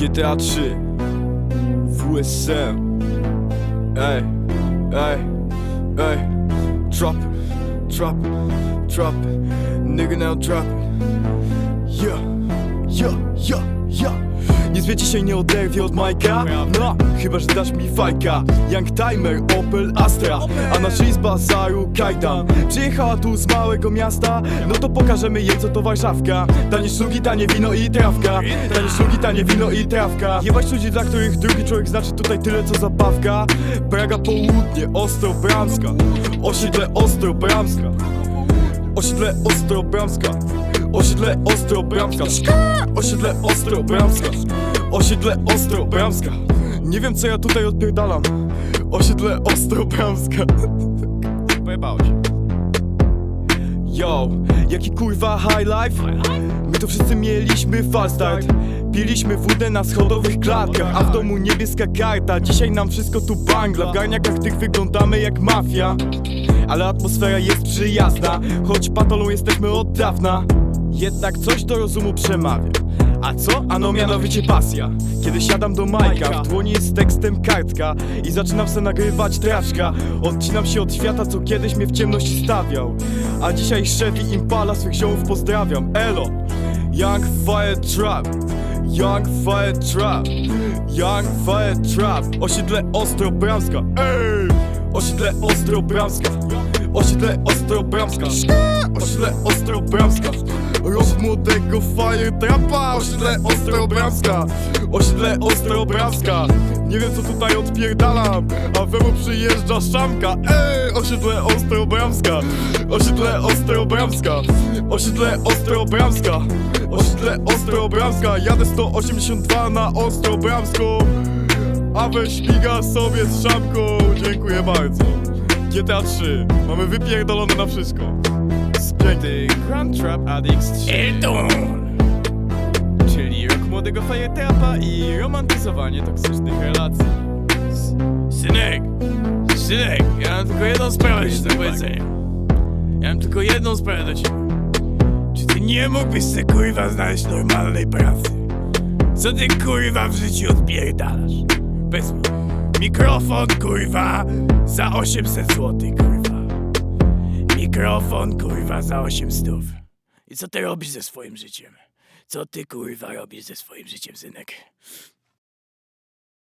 GTA 3 WSM Ej, ej, ej. Drop it, drop it, drop it Nigga now drop it Yeah, yeah, yeah, yeah Nic mnie dzisiaj nie oderwie od Majka. No, chyba, że dasz mi fajka. Young Timer, Opel Astra. A nasza z bazaru Kajdan. Przyjechała tu z małego miasta. No to pokażemy jej co to Warszawka Tanie szlugi, tanie wino i trawka. Tanie szlugi, tanie wino i trawka. Jebać ludzi, dla których drugi człowiek znaczy tutaj tyle co zabawka. Praga południe, Ostro Bramska Osiedle Ostro Bramska Osiedle Ostrobramska Osiedle Ostrobramska Osiedle Ostrobramska Osiedle Ostrobramska Nie wiem co ja tutaj odpierdalam. Osiedle Ostrobramska Pojebało się. Yo, jaki kurwa high life? My to wszyscy mieliśmy fast start. Piliśmy wódę na schodowych klatkach A w domu niebieska karta. Dzisiaj nam wszystko tu bangla. W garniakach tych wyglądamy jak mafia. Ale atmosfera jest przyjazna Choć patolą jesteśmy od dawna Jednak coś do rozumu przemawia. A co? Ano mianowicie pasja. Kiedy siadam do Majka W dłoni jest tekstem kartka I zaczynam se nagrywać traczka. Odcinam się od świata, co kiedyś mnie w ciemność stawiał. A dzisiaj Chevy Impala swych ziomów pozdrawiam. Elo! Young Fire Trap! Young Fire Trap! Young Fire Trap! Osiedle Ostrobramska Ej! Osiedle Ostrobramska Osiedle Ostrobramska Osiedle Ostrobramska Roz młodego Fire Trapa Osiedle Ostrobramska Osiedle Ostrobramska Nie wiem co tutaj odpierdalam. A wemu przyjeżdża szamka. Ej! Osiedle Ostrobramska Osiedle Ostrobramska Osiedle Ostrobramska Osiedle Ostrobramska Jadę 182 na Ostrobramską a we śmiga sobie z szamką. Dziękuję bardzo GTA 3 Mamy wypierdolone na wszystko Spięty Grand Trap Addicts 3 Elton! Czyli rok młodego fajetrapa i romantyzowanie toksycznych relacji Synek! Synek, ja mam tylko jedną sprawę ci do powiedzenia. Ja mam tylko jedną sprawę do ciebie. Czy ty nie mógłbyś se kurwa znaleźć normalnej pracy? Co ty kurwa w życiu odpierdalasz? Bez mikrofon kurwa za 800 zł kurwa. Mikrofon kurwa za 800. I co ty robisz ze swoim życiem? Co ty kurwa robisz ze swoim życiem, synek?